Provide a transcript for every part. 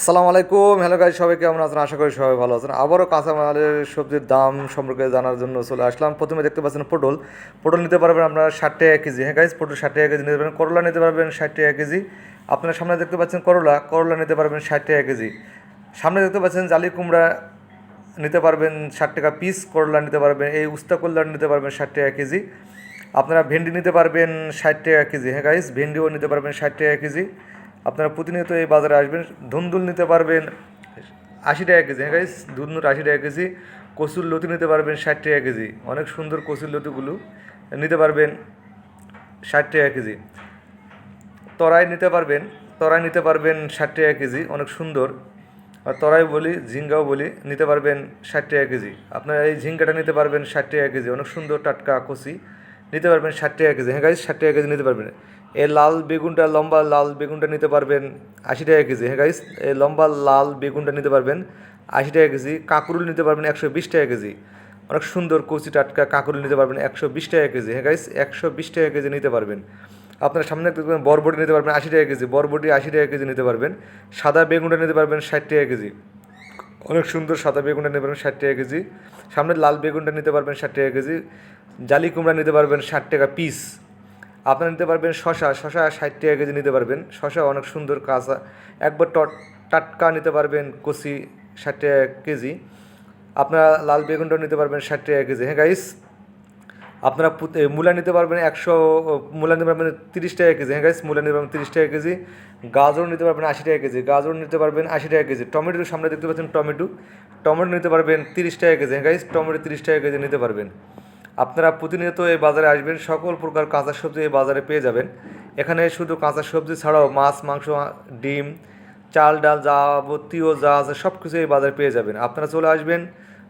আসসালামু আলাইকুম। Hello guys সবাই কেমন আছেন? আশা করি সবাই ভালো আছেন। আবারও কাঁচামালের সবজির দাম সম্পর্কে জানার জন্য চলে আসলাম। প্রথমে দেখতে পাচ্ছেন পটল। পটল নিতে পারবেন আপনারা ষাট টাকা কেজি। হ্যাঁ গাইজ পটল ষাট টাকা কেজি নিতে পারবেন। করলা নিতে পারবেন ষাট টাকা কেজি। আপনার সামনে দেখতে পাচ্ছেন করলা। করলা নিতে পারবেন ষাট টাকা কেজি। সামনে দেখতে পাচ্ছেন জালি কুমড়া নিতে পারবেন ষাট টাকা পিস করলা নিতে পারবেন। এই উস্তা করলা নিতে পারবেন ষাট টাকা কেজি। আপনারা ভেন্ডি নিতে পারবেন ষাট টাকা কেজি। হ্যাঁ গাইজ ভেন্ডিও নিতে পারবেন ষাট টাকা কেজি। আপনারা প্রতিনিয়ত এই বাজারে আসবেন, ধুন্দুল নিতে পারবেন আশি টাকা কেজি। হ্যাঁ গাইজ ধুন্দুল আশি টাকা কেজি, কচুর লতি নিতে পারবেন ষাট টাকা কেজি। অনেক সুন্দর কচুর লতিগুলো নিতে পারবেন ষাট টাকা কেজি। তরাই নিতে পারবেন, তরাই নিতে পারবেন ষাট টাকা কেজি, অনেক সুন্দর। আর তরাই বলি, ঝিঙ্গাও বলি, নিতে পারবেন ষাট টাকা কেজি। আপনারা এই ঝিঙ্গাটা নিতে পারবেন ষাট টাকা কেজি, অনেক সুন্দর টাটকা কচি। নিতে পারবেন ষাট টাকা কেজি। হ্যাঁ গাইজ ষাট টাকা কেজি নিতে পারবেন। এই লাল বেগুনটা, লম্বা লাল বেগুনটা নিতে পারবেন আশি টাকা কেজি। হ্যাঁ গাইজ এই লম্বা লাল বেগুনটা নিতে পারবেন আশি টাকা কেজি। কাঁকরুল নিতে পারবেন একশো বিশ টাকা কেজি। অনেক সুন্দর কচি টাটকা কাঁকরুল নিতে পারবেন একশো বিশ টাকা কেজি। হ্যাঁ গাইজ একশো বিশ টাকা কেজি নিতে পারবেন। আপনার সামনে বরবটি নিতে পারবেন আশি টাকা কেজি। বরবটি আশি টাকা কেজি নিতে পারবেন। সাদা বেগুনটা নিতে পারবেন ষাট টাকা কেজি। অনেক সুন্দর সাদা বেগুনটা নেবেন ষাট টাকা কেজি। সামনে লাল বেগুনটা নিতে পারবেন ষাট টাকা কেজি। জালি কুমড়া নিতে পারবেন ষাট টাকা পিস আপনারা নিতে পারবেন শশা শশা ষাট টাকা কেজি নিতে পারবেন। শশা অনেক সুন্দর কাঁচা। একবার টট টাটকা নিতে পারবেন কচি ষাট টাকা কেজি। আপনারা লাল বেগুনটাও নিতে পারবেন ষাট টাকা কেজি। হ্যাঁ গাইস আপনারা মূলা নিতে পারবেন একশো মূলা নিতে পারবেন তিরিশ টাকা কেজি। হ্যাঁ গাইস মূলা নিতে পারবেন তিরিশ টাকা কেজি। গাজর নিতে পারবেন আশি টাকা কেজি। গাজর নিতে পারবেন আশি টাকা কেজি। টমেটোর সামনে দেখতে পাচ্ছেন টমেটো। টমেটো নিতে পারবেন তিরিশ টাকা কেজি। হ্যাঁ গাইস টমেটো তিরিশ টাকা কেজি নিতে পারবেন। আপনারা প্রতিনিয়ত এই বাজারে আসবেন, সকল প্রকার কাঁচা সবজি এই বাজারে পেয়ে যাবেন। এখানে শুধু কাঁচা সবজি ছাড়াও মাছ, মাংস, ডিম, চাল, ডাল যাবতীয় যা আছে সব কিছু এই বাজারে পেয়ে যাবেন। আপনারা চলে আসবেন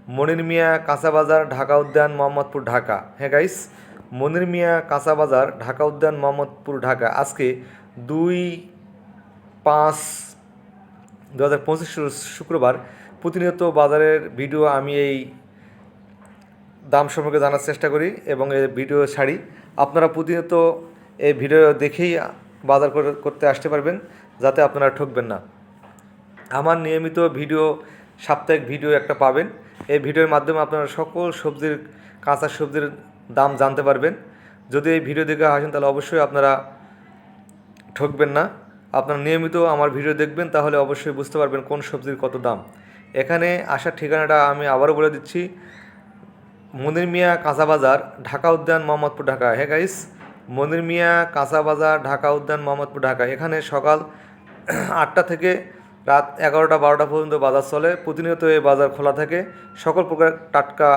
মনির মিয়া কাঁচা বাজার ঢাকা উদ্যান, মোহাম্মদপুর, ঢাকা। হ্যাঁ গাইস মনির মিয়া কাঁচা বাজার ঢাকা উদ্যান, মোহাম্মদপুর, ঢাকা। আজকে দুই পাঁচ দু হাজার পঁচিশ শুক্রবার প্রতিনিয়ত বাজারের ভিডিও আমি এই দাম সম্পর্কে জানার চেষ্টা করি এবং এই ভিডিও ছাড়ি। আপনারা প্রতিনিয়ত এই ভিডিও দেখেই বাজার করে- করতে আসতে পারবেন, যাতে আপনারা ঠকবেন না। আমার নিয়মিত ভিডিও সাপ্তাহিক ভিডিও একটা পাবেন। এই ভিডিওর মাধ্যমে আপনারা সকল সবজির, কাঁচা সবজির দাম জানতে পারবেন। যদি এই ভিডিও দেখে আসেন, তাহলে অবশ্যই আপনারা ঠকবেন না। আপনারা নিয়মিত আমার ভিডিও দেখবেন, তাহলে অবশ্যই বুঝতে পারবেন কোন সবজির কত দাম। এখানে আসার ঠিকানাটা আমি আবারও বলে দিচ্ছি। মনির মিয়া কাঁচা বাজার, ঢাকা উদ্যান, মোহাম্মদপুর, ঢাকা। হ্যাঁ গাইস, মনির মিয়া কাঁচা বাজার, ঢাকা উদ্যান, মোহাম্মদপুর, ঢাকা। এখানে সকাল আটটা থেকে রাত এগারোটা বারোটা পর্যন্ত বাজার চলে। প্রতিনিয়ত এই বাজার খোলা থাকে। সকল প্রকার টাটকা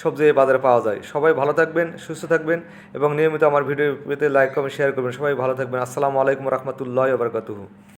সবজি এই বাজারে পাওয়া যায়। সবাই ভালো থাকবেন, সুস্থ থাকবেন এবং নিয়মিত আমার ভিডিও পেতে লাইক কমেন্ট শেয়ার করবেন। সবাই ভালো থাকবেন। আসসালামু আলাইকুম রহমতুল্লাহ বারকাতুহু।